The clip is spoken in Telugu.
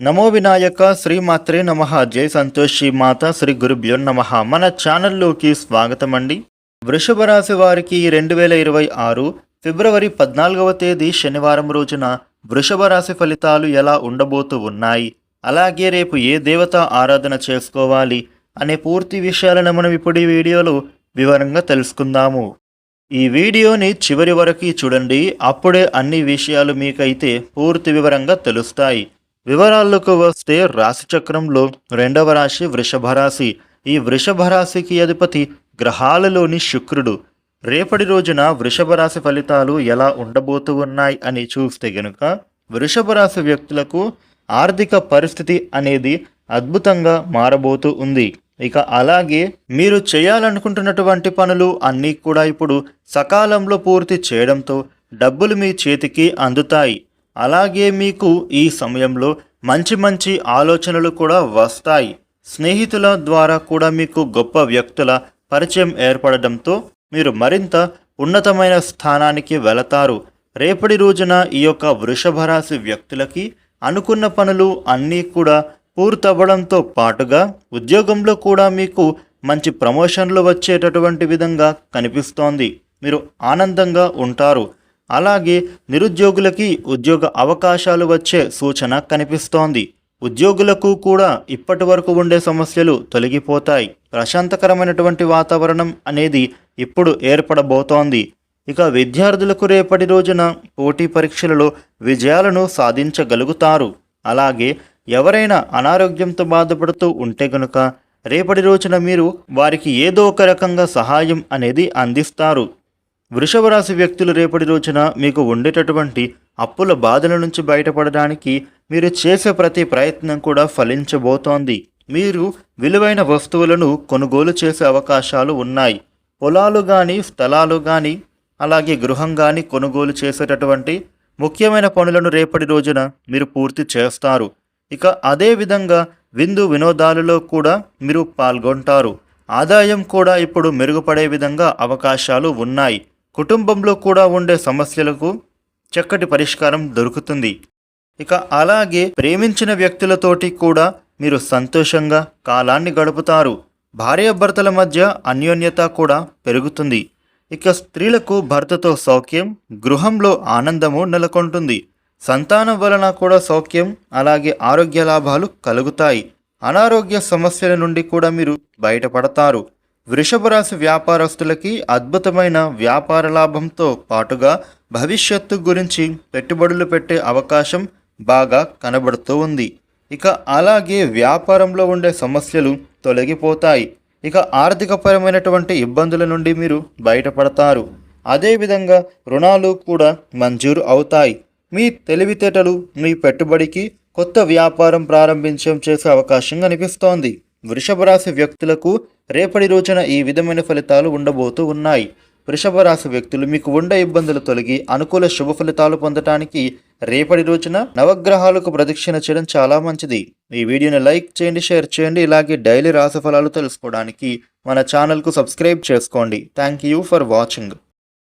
నమో వినాయక శ్రీమాత్రే నమ. జై సంతోషి మాత శ్రీ గురుభ్యో నమ. మన ఛానల్లోకి స్వాగతం అండి వృషభ రాశి వారికి రెండు వేల ఇరవై ఆరు ఫిబ్రవరి పద్నాలుగవ తేదీ శనివారం రోజున వృషభ రాశి ఫలితాలు ఎలా ఉండబోతూ ఉన్నాయి? అలాగే రేపు ఏ దేవత ఆరాధన చేసుకోవాలి? అనే పూర్తి విషయాలను మనం ఇప్పుడు ఈ వీడియోలో వివరంగా తెలుసుకుందాము. ఈ వీడియోని చివరి వరకు చూడండి. అప్పుడే అన్ని విషయాలు మీకైతే పూర్తి వివరంగా తెలుస్తాయి. వివరాల్లోకి వస్తే రాశి చక్రంలో రెండవ రాశి వృషభ రాశి. ఈ వృషభ రాశికి అధిపతి గ్రహాలలోని శుక్రుడు. రేపటి రోజున వృషభ రాశి ఫలితాలు ఎలా ఉండబోతూ ఉన్నాయి అని చూస్తే గనుక వృషభ రాశి వ్యక్తులకు ఆర్థిక పరిస్థితి అనేది అద్భుతంగా మారబోతూ ఉంది. ఇక అలాగే మీరు చేయాలనుకుంటున్నటువంటి పనులు అన్నీ కూడా ఇప్పుడు సకాలంలో పూర్తి చేయడంతో డబ్బులు మీ చేతికి అందుతాయి. అలాగే మీకు ఈ సమయంలో మంచి మంచి ఆలోచనలు కూడా వస్తాయి. స్నేహితుల ద్వారా కూడా మీకు గొప్ప వ్యక్తుల పరిచయం ఏర్పడడంతో మీరు మరింత ఉన్నతమైన స్థానానికి వెళతారు. రేపటి రోజున ఈ యొక్క వృషభరాశి వ్యక్తులకి అనుకున్న పనులు అన్నీ కూడా పూర్తవ్వడంతో పాటుగా ఉద్యోగంలో కూడా మీకు మంచి ప్రమోషన్లు వచ్చేటటువంటి విధంగా కనిపిస్తోంది. మీరు ఆనందంగా ఉంటారు. అలాగే నిరుద్యోగులకి ఉద్యోగ అవకాశాలు వచ్చే సూచన కనిపిస్తోంది. ఉద్యోగులకు కూడా ఇప్పటి వరకు ఉండే సమస్యలు తొలగిపోతాయి. ప్రశాంతకరమైనటువంటి వాతావరణం అనేది ఇప్పుడు ఏర్పడబోతోంది. ఇక విద్యార్థులకు రేపటి రోజున పోటీ పరీక్షలలో విజయాలను సాధించగలుగుతారు. అలాగే ఎవరైనా అనారోగ్యంతో బాధపడుతూ ఉంటే గనుక రేపటి రోజున మీరు వారికి ఏదో ఒక రకంగా సహాయం అనేది అందిస్తారు. వృషభరాశి వ్యక్తులు రేపటి రోజున మీకు ఉండేటటువంటి అప్పుల బాధల నుంచి బయటపడడానికి మీరు చేసే ప్రతి ప్రయత్నం కూడా ఫలించబోతోంది. మీరు విలువైన వస్తువులను కొనుగోలు చేసే అవకాశాలు ఉన్నాయి. పొలాలు కానీ స్థలాలు కానీ అలాగే గృహం కానీ కొనుగోలు చేసేటటువంటి ముఖ్యమైన పనులను రేపటి రోజున మీరు పూర్తి చేస్తారు. ఇక అదే విధంగా విందు వినోదాలలో కూడా మీరు పాల్గొంటారు. ఆదాయం కూడా ఇప్పుడు మెరుగుపడే విధంగా అవకాశాలు ఉన్నాయి. కుటుంబంలో కూడా ఉండే సమస్యలకు చక్కటి పరిష్కారం దొరుకుతుంది. ఇక అలాగే ప్రేమించిన వ్యక్తులతోటి కూడా మీరు సంతోషంగా కాలాన్ని గడుపుతారు. భార్యాభర్తల మధ్య అన్యోన్యత కూడా పెరుగుతుంది. ఇక స్త్రీలకు భర్తతో సౌఖ్యం గృహంలో ఆనందము నెలకొంటుంది. సంతానం వలన కూడా సౌఖ్యం అలాగే ఆరోగ్య లాభాలు కలుగుతాయి. అనారోగ్య సమస్యల నుండి కూడా మీరు బయటపడతారు. వృషభ రాశి వ్యాపారస్తులకి అద్భుతమైన వ్యాపార లాభంతో పాటుగా భవిష్యత్తు గురించి పెట్టుబడులు పెట్టే అవకాశం బాగా కనబడుతూ ఉంది. ఇక అలాగే వ్యాపారంలో ఉండే సమస్యలు తొలగిపోతాయి. ఇక ఆర్థికపరమైనటువంటి ఇబ్బందుల నుండి మీరు బయటపడతారు. అదేవిధంగా రుణాలు కూడా మంజూరు అవుతాయి. మీ తెలివితేటలు మీ పెట్టుబడికి కొత్త వ్యాపారం ప్రారంభించడం చేసే అవకాశం కనిపిస్తోంది. వృషభ రాశి వ్యక్తులకు రేపటి రోజున ఈ విధమైన ఫలితాలు ఉండబోతూ ఉన్నాయి. వృషభ రాశి వ్యక్తులు మీకు ఉండే ఇబ్బందులు తొలగి అనుకూల శుభ ఫలితాలు పొందటానికి రేపటి రోజున నవగ్రహాలకు ప్రదక్షిణ చేయడం చాలా మంచిది. ఈ వీడియోని లైక్ చేయండి షేర్ చేయండి ఇలాగే డైలీ రాశి ఫలాలు తెలుసుకోవడానికి మన ఛానల్కు సబ్స్క్రైబ్ చేసుకోండి. Thank you for watching.